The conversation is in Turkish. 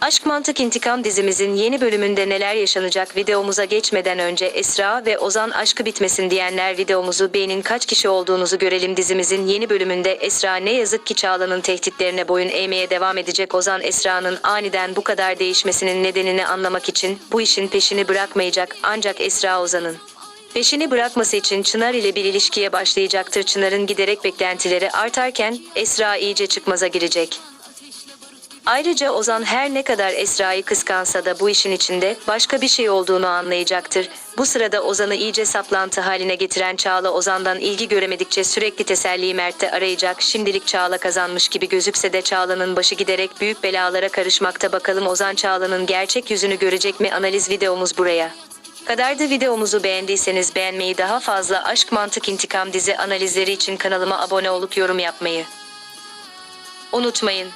Aşk Mantık İntikam dizimizin yeni bölümünde neler yaşanacak videomuza geçmeden önce Esra ve Ozan aşkı bitmesin diyenler videomuzu beğenin kaç kişi olduğunuzu görelim dizimizin yeni bölümünde Esra ne yazık ki Çağla'nın tehditlerine boyun eğmeye devam edecek Ozan Esra'nın aniden bu kadar değişmesinin nedenini anlamak için bu işin peşini bırakmayacak ancak Esra Ozan'ın Peşini bırakması için Çınar ile bir ilişkiye başlayacaktır. Çınar'ın giderek beklentileri artarken Esra iyice çıkmaza girecek. Ayrıca Ozan her ne kadar Esra'yı kıskansa da bu işin içinde başka bir şey olduğunu anlayacaktır. Bu sırada Ozan'ı iyice saplantı haline getiren Çağla Ozan'dan ilgi göremedikçe sürekli teselli Mert'te arayacak. Şimdilik Çağla kazanmış gibi gözükse de Çağla'nın başı giderek büyük belalara karışmakta. Bakalım Ozan Çağla'nın gerçek yüzünü görecek mi? Analiz videomuz buraya. Kadardı videomuzu beğendiyseniz beğenmeyi daha fazla aşk mantık intikam dizi analizleri için kanalıma abone olup yorum yapmayı unutmayın.